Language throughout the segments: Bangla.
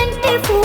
എന്റെ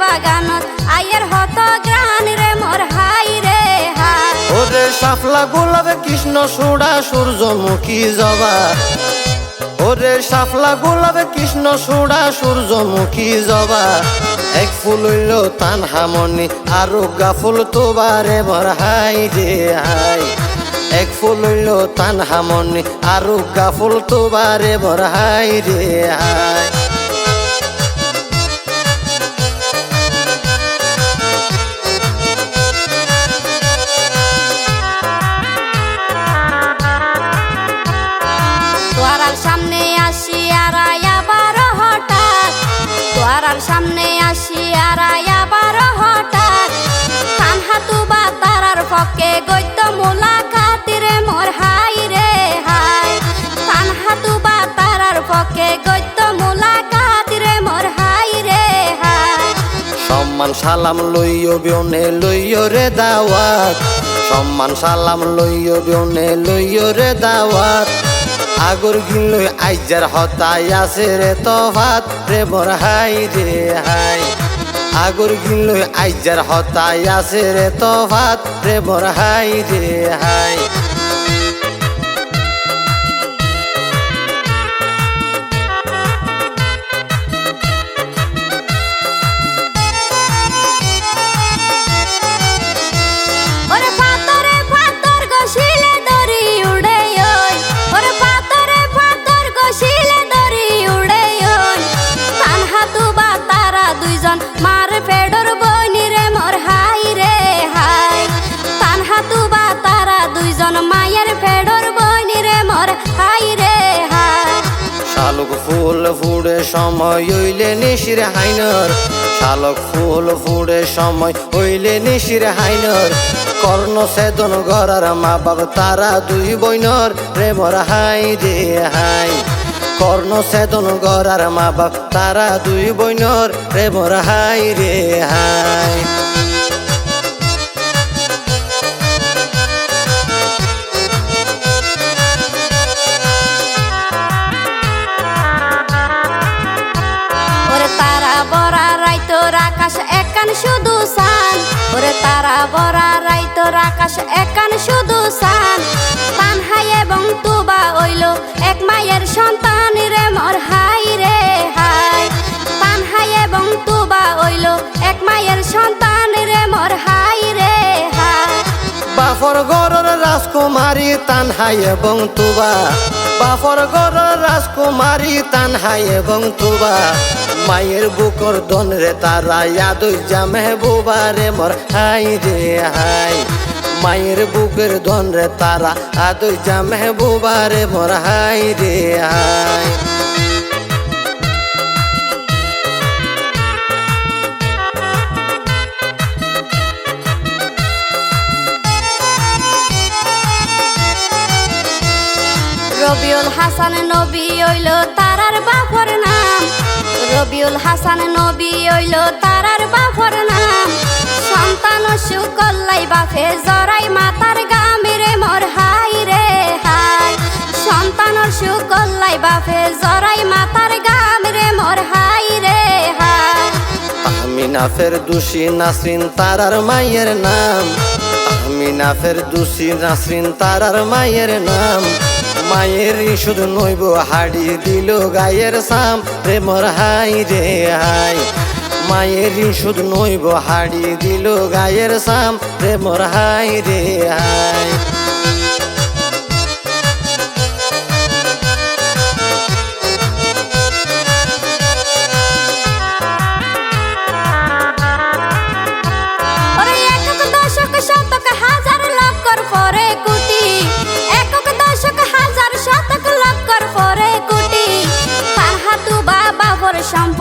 বাগানত আয়ের হত গ্রানি রে মোর হাই রে ওরে সাফলা গোলাপ, কৃষ্ণ সুড়া, সূর্যমুখী জবা। ওরে সাফলা গোলাপ, কৃষ্ণ সুড়া, সূর্যমুখী জবা। এক ফুল হইল তান হামনি আর গা ফুল তোবারে ভর হাই রে হাই। এক ফুল হইল তান হামনি আর গা ফুল তোবারে ভর হাই রে হাই। পক্ষে গদ্য মোলা খাতিরে মোর হাই রে হাই। হাতু বা তারার পক্ষে গদ্য মোলা মোর হাই রে হাই। সম্মান, সালাম লইয় বিয়নে লইয় রে দাওয়াত সম্মান, সালাম লইয় বিয়নে লইয় রে দাওয়াত আগর গিলই আইজার হতাই আছে রে তফাত। রে বর হাই রে হাই। আগরগুলো আইজার হতাই আছে রে তো ভাত রে বর হাই রে হাই। হাই রে হাই শালুক ফুল ফুড়ে সময় হইলে নিশির হাইনর। শালক ফুল ফুড়ে সময় হইলে নিশির হাইনর। কর্ণ সেদন গড়ার মা বাবা তারা দুই বইনর রে মোর হাই রে হাই। কর্ণ সেদন গড়ার মা বাপ তারা দুই বইনর রে মোর হাই রে হাই। তারা বরা রাইতোর আকাশ, একান শুধু সান। পান হাই এবং তুবা ওইল এক মায়ের সন্তান রে, মর হাই রে, হাই। পান হাই এবং তুবা ওইল এক মায়ের সন্তান বাফর গরর রাজকুমারী তানহাই এবং তুবা। বাফর গরর রাজকুমারী তানহাই এবং তুবা। মায়ের বুকর দন রে তারা ইয়াদই জামে বুবা রে মোর হাই রে হাই। মায়ের বুকের দন রে তারা আদই জামে বুবা রে মোর হাই রে হাই। হাসান নবী হইল তারার বাপর নাম। রবিউল হাসান নবী হইল তারার বাপর নাম। সন্তান সুকল্লাই বাপে জরাই মাতার গামিরে মোর হাই রে হাই। সন্তান সুকল্লাই বাপে জরাই মাতার গামিরে মোর হাই রে হাই। আমিনা ফের দোষী নাসরিন তারার মায়ের নাম। আমিনা ফের দোষী নাসরিন তারার মায়ের নাম। মায়ের শুধু নইব হাড়ি দিল গায়ের সাম। রে মর হাই রে হাই। মায়ের শুধু নইব হাড়ি দিল গায়ের সাম। রে মর হাই রে হাই।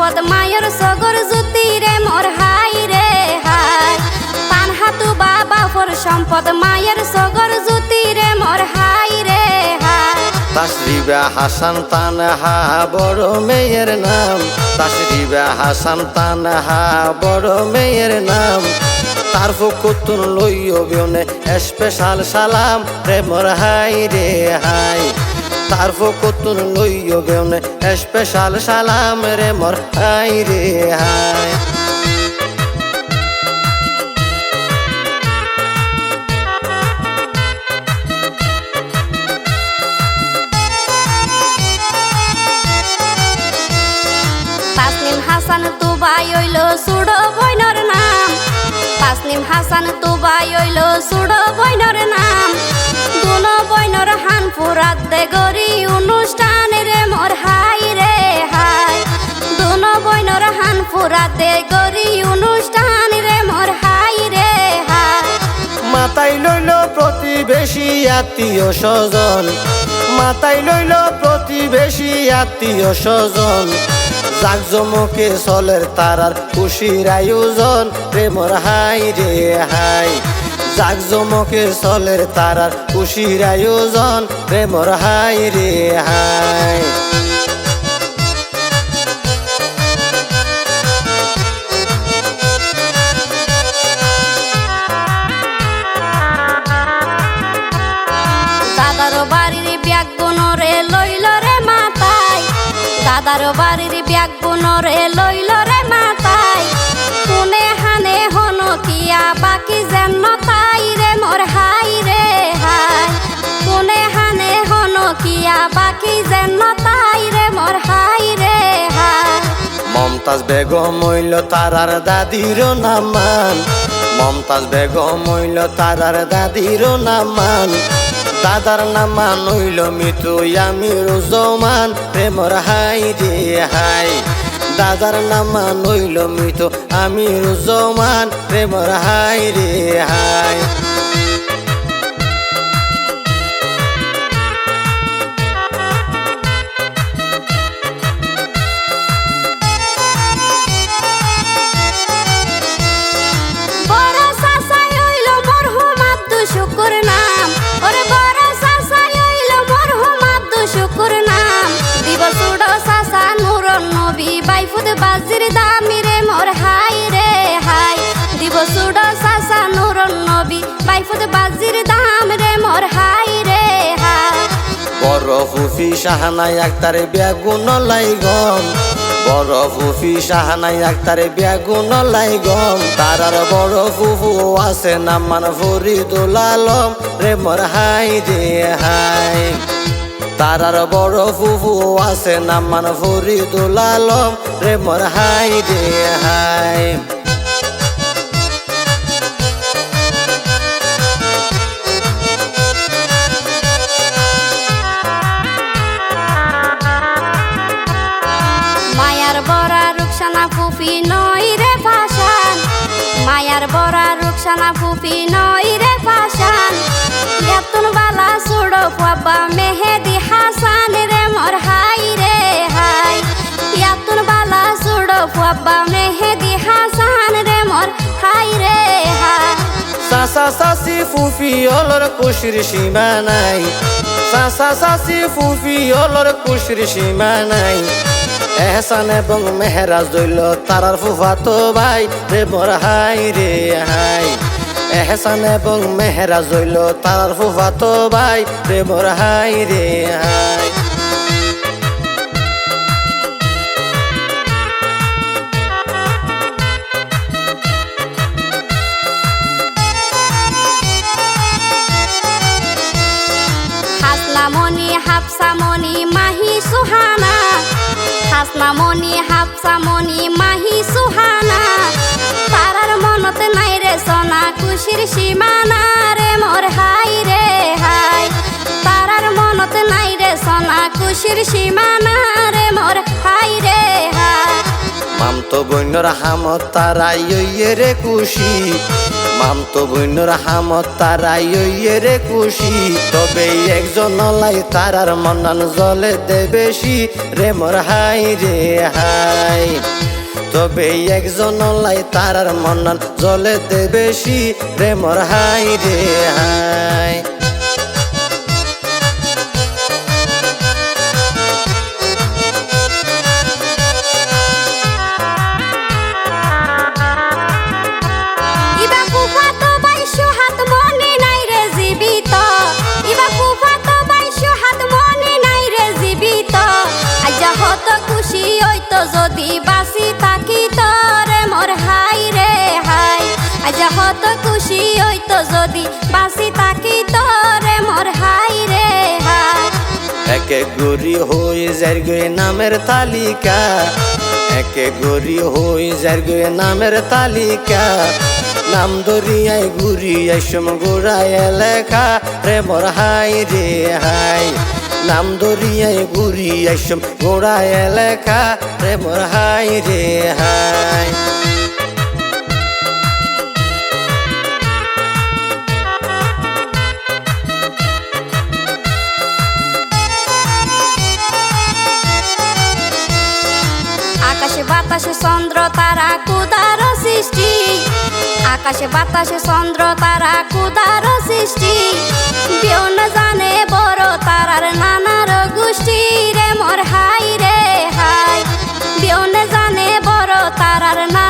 সম্পদ মায়ের সগর জুতি রে মোর হাই রে হাই। পান হাতু বাবা ফর সম্পদ মায়ের সগর জুতি রে মোর হাই। রে হাই তাসরিবা হাসান তানহা বড় মেয়ের নাম। তাসরিবা হাসান তানহা বড় মেয়ের নাম। তার ফুকুতুন লইও বিয়নে, স্পেশাল সালাম রে, মোর হাই রে হাই। তার ফুকুতুন লইও বিউনে স্পেশাল সালাম রে মোর হাই রে তাসনিম হাসান তুবাই হইল, সুড়ো বইনর নাম তাসনিম হাসান তুবাই হইল সুড়ো বইনর নাম। দুনো বইনর হান ফুরাত দে গরি অনুষ্ঠান রে মোর হাই রে হাই। দুনো বইনর হান ফুরাত দে গরি অনুষ্ঠান রে মোর হাই রে হাই। মাতাই লইল প্রতিবেশী আত্মীয় স্বজন। মাতাই লইল প্রতিবেশী আত্মীয় স্বজন। জাকজমকে চলের তারার খুশির আয়োজন, প্রেমর হাই রে হাই। জাকজমকে চলের তারার খুশির আয়োজন, প্রেমর হাই রে হাই। বাকি যেন তাই রে, মোর হাই রে মমতাজ বেগম হইল তারার দাদির নামান। মমতাজ বেগম হইল তারার দাদির নামান। দাদার নামান হইল মিতু আমি রুজমান প্রেমর হাই রে হাই দাদার নামান হইল মিতু আমি রুজমান প্রেমর হাই রে হাই মোর হাই রে হাই। বড় ফুফি শাহানাই আক্তারে বেগুন লাইগম বড় ফুফি শাহানাই আক্তারে বেগুন লাইগম তারার বড় ফুফু আছে নামান ফরিদুল আলম। রে মোর হাই রে হাই। তারার বড় ফুফু আছে নামান ফরিদুল আলম। রে মোর হাই রে হাই। পাবা মেহেদি হাসান রে, মোর হাই রে, হাই। ইয়াতুন বালা সুড়ো পাবা মেহেদি হাসান রে, মোর হাই রে, হাই। সাসা সাসি ফুফি অলর কুশির সীমা নাই। সাসা সাসি ফুফি অলর কুশির সীমা নাই। এহসান এবং মেহরাজ দইল তারার ফুফাতো ভাই রে, মোর হাই রে, হাই। এহসান এবং মেহরাজ দইল তারার ফুফাতো ভাই। রে মোর হাই রে হাই। হাসনামণি হাফসামণি মাহি সুহানা। হাসনামণি হাফসামণি মাহি সুহানা। তারার মনত নাই রে সোনা, খুশির সীমানা রে, মোর হাই রে হাই। তারার মনত নাই রে সোনা, খুশির সীমানা রে মোর। হাই রে, হাই। মামতো বৈন্যর হামত তারাই রে খুশি। মামতো বৈন্যর হামত তারাই রে খুশি। তবে একজন লাই তারার মনান জলে দে বেশি। রে মোর হাই রে, হাই। তবে একজন লাই তারার মন্নান জলে দে বেশি। প্রেমর হাই রে, হাই। যদি বাসি তাকি তরে মোর হাই রে একে গরি হই যার গে নামের তালিকা। একে গরি হই যার গে নামের তালিকা। নাম দরিয়াই ঘুরি এসম গোড়ায় লেখা রে মোর হাই রে হাই। নাম দরিয়াই ঘুরি এসম গোড়ায় লেখা রে মোর হাই রে হাই। বাতাসে চন্দ্র, তারা কুদার সৃষ্টি। আকাশে বাতাসে চন্দ্র, তারা কুদার সৃষ্টি। কেউ না জানে বড় তারার নানার গোষ্ঠী রে, মোর হাই রে, হাই। কেউ না জানে বড় তারার নানার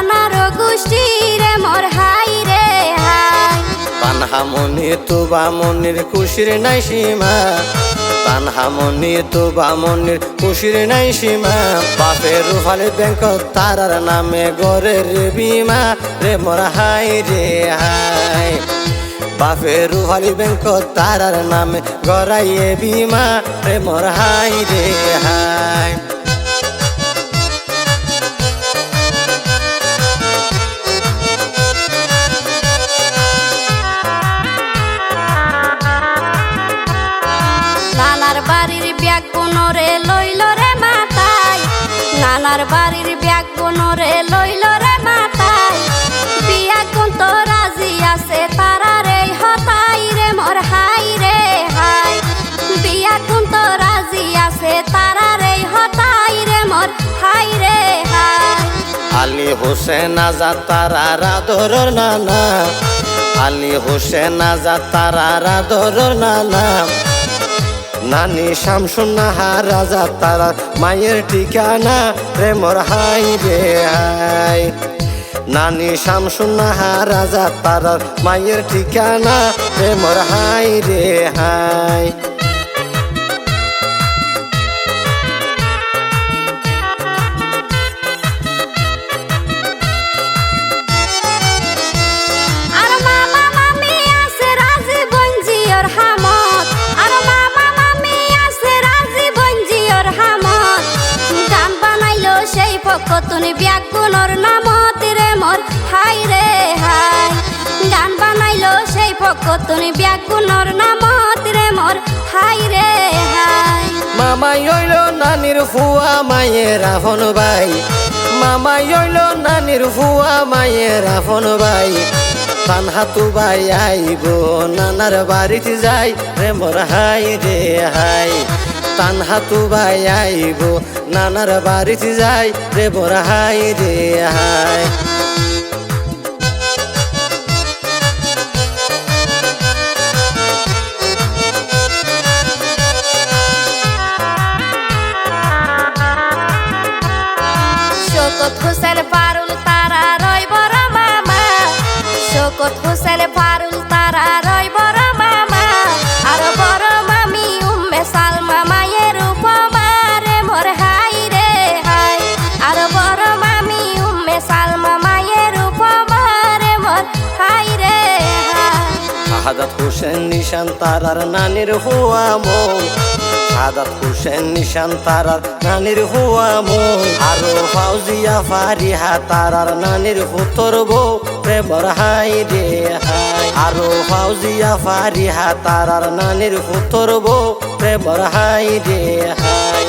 তানহা মনি তুবা মনির খুশির নাই সীমা। তানহা মনি তুবা মনির খুশির নাই সীমা। বাপের রুফালি ব্যাংক তারার নামে গরের বিমা। রে মোর হাই রে হাই। বাপের রুফালি ব্যাংক তারার নামে গড়াইয়ে বিমা। রে মোর হাই রে হাই। আছে তারা রে মোর আলী হোসেন আজাদ তারার আদরর নানা। আলী হোসেন আজাদ তারার আদরর নানা। নানি শামসুন নাহার রাজা তারার মায়ের ঠিকানা রে মোর, হাই রে হাই। নানি শামসুন নাহার রাজা তারার মায়ের ঠিকানা রে মোর, হাই রে হাই। তুমি ব্যাগুণর নামত রে মোর? হাই রে হাই। গান বানাইলো সেই তুমি ব্যাগুণর নামত রে মোর? হাই রে হাই। মামাই হইল নানির ফুয়া মায়ের আফন ভাই। মামাই হইল নানির ফুয়া মায়ের আফন ভাই। তান হাতু ভাই আইব, নানার বাড়িতে যাই। রে মোর হাই রে হাই। তান হাতু ভাই আইব নানার বাড়িতে যাই রে বড় হাই রে হাই। নিশান তারার নানির হুয়া মন। সাদাত হোসেন নিশান তারার নানির হুয়া মন। আরও ফাউজিয়া ফারিহা তারার নানির হুতর বো প্রেমর হাই রে হাই। আরও ফাউজিয়া ফারিহা তারার নানির হুতর বো প্রেমর হাই রে হাই।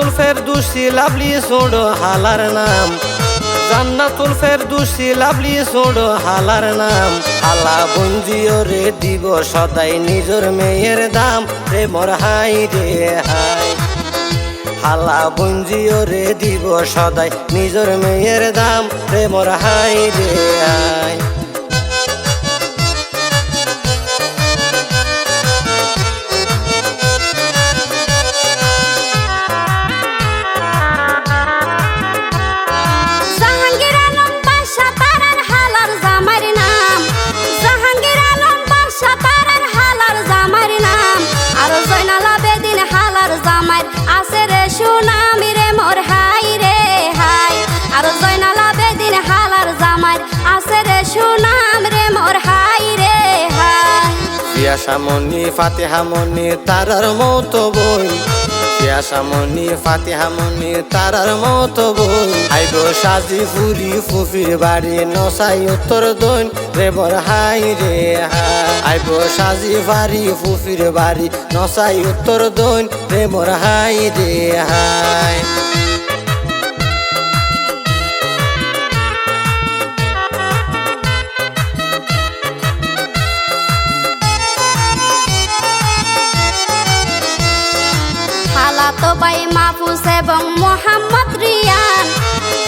ফের দুষি লাভলি সোড় হালার নাম। জান্নাতুল ফের দুষি লাভলি সোড় হালার নাম। হালা বঞ্জিও রে দিব সদাই নিজর মেয়ের দাম। রে মোর হাই রে হাই। হালা বঞ্জিও রে দিব সদাই নিজর মেয়ের দাম। রে মোর হাই রে হাই। পিয়াসামণি ফাতেহামণি তারার মতো বই। পিয়াসামণি ফাতেহামণি তারার মতো বই। আইব সাজি ফুরি ফুফির বাড়ি নসাই উত্তর দইন রে বর, হাই রে হাই। আইব সাজি বাড়ি ফুফির বাড়ি নসাই উত্তর দইন রে বর, হাই রে হাই। মাহফুজ এবং মোহাম্মদ রিয়ান।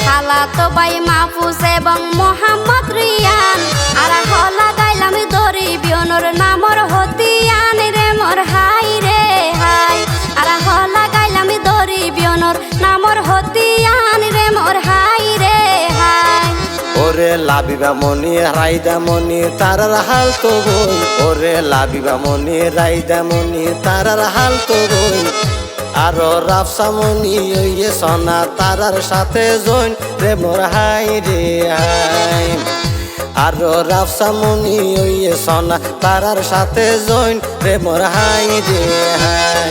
খালাতো বাই মাহফুজ এবং মোহাম্মদ রিয়ান। আর হলা গাইলাম দরি বিয়নর নামর হতিয়ান রে মোর হাই রে হাই। আর হলা গাইলাম দরি বিয়নর নামর হতিয়ান রে মোর হাই রে হাই। ওরে লাবিবা মনি, রাইদা মনি, তারার হাল তো বই। ওরে লাবিবা মনি, রাইদা মনি, তারার হাল তো বই। আরও রাফসা মনি ওইয়ে সনা তারার সাথে জইন, রে মোর হাই রে হাই। আরও রাফসা মনি ওইয়ে সনা তারার সাথে জইন, রে মোর হাই রে হাই।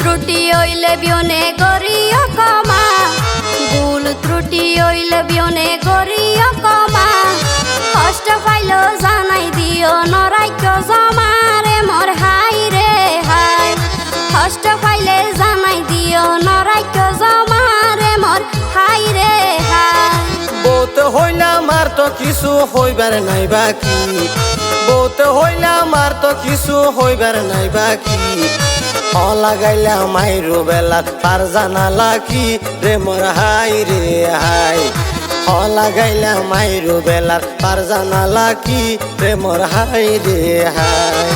ত্রুটি হইলে বিয়নে গরিয় কমা ত্রুটি হইলে বিয়নে গরিয় কমা। কষ্ট পাইল জানাই দিও নরাইক্য জমারে মোর হাই রে হাই। কষ্ট পাইলে জানাই দিও নরাইক্য জমারে মোর হাই রে হাই। বউতে হইলাম আর তো কিছু হইবার নাই বাকি। বউতে হইলাম আর তো কিছু হইবার নাই বাকি। হ লাগাইলাম মাইরু বেলা পার জানালা কি রে মোর হাই রে হাই? হ লাগাইলাম মাইরু বেলার পার জানালা কি রে মোর হাই রে হাই?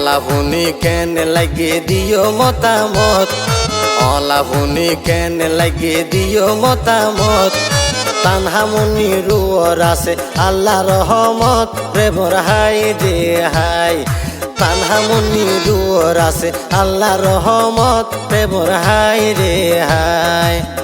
অলাভুনি কেন লাগে দিও মতামত? অলাভুনি কেন লাগে দিও মতামত? তানহামুনি রুয়র আছে আল্লাহ রহমত। রে মোর হাই রে হাই। তানহামুনি রুয়র আছে আল্লাহ রহমত। রে মোর হাই রে হাই।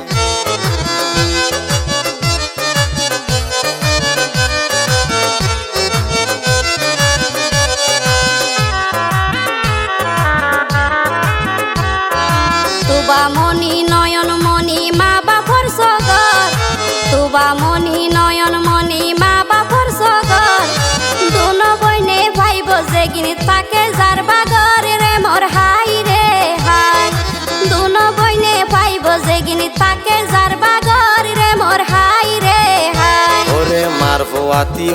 তাকে যার বাগর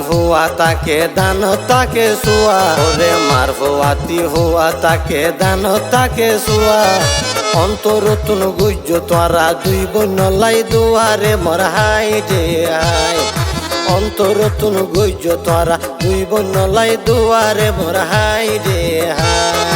হুয়া তাকে দান, তাকে সুয়া। ওরে মার ফুয়াতি হুয়া তাকে দান, তাকে সুয়া। অন্তর তুন গুজ্জ তোরা দুই বন্য লাই দুয়ারে মর হাই রে, হাই। অন্তর তুন গুজ্জ তোরা দুই বন্য লাই দুয়ারে মর হাই রে, হাই।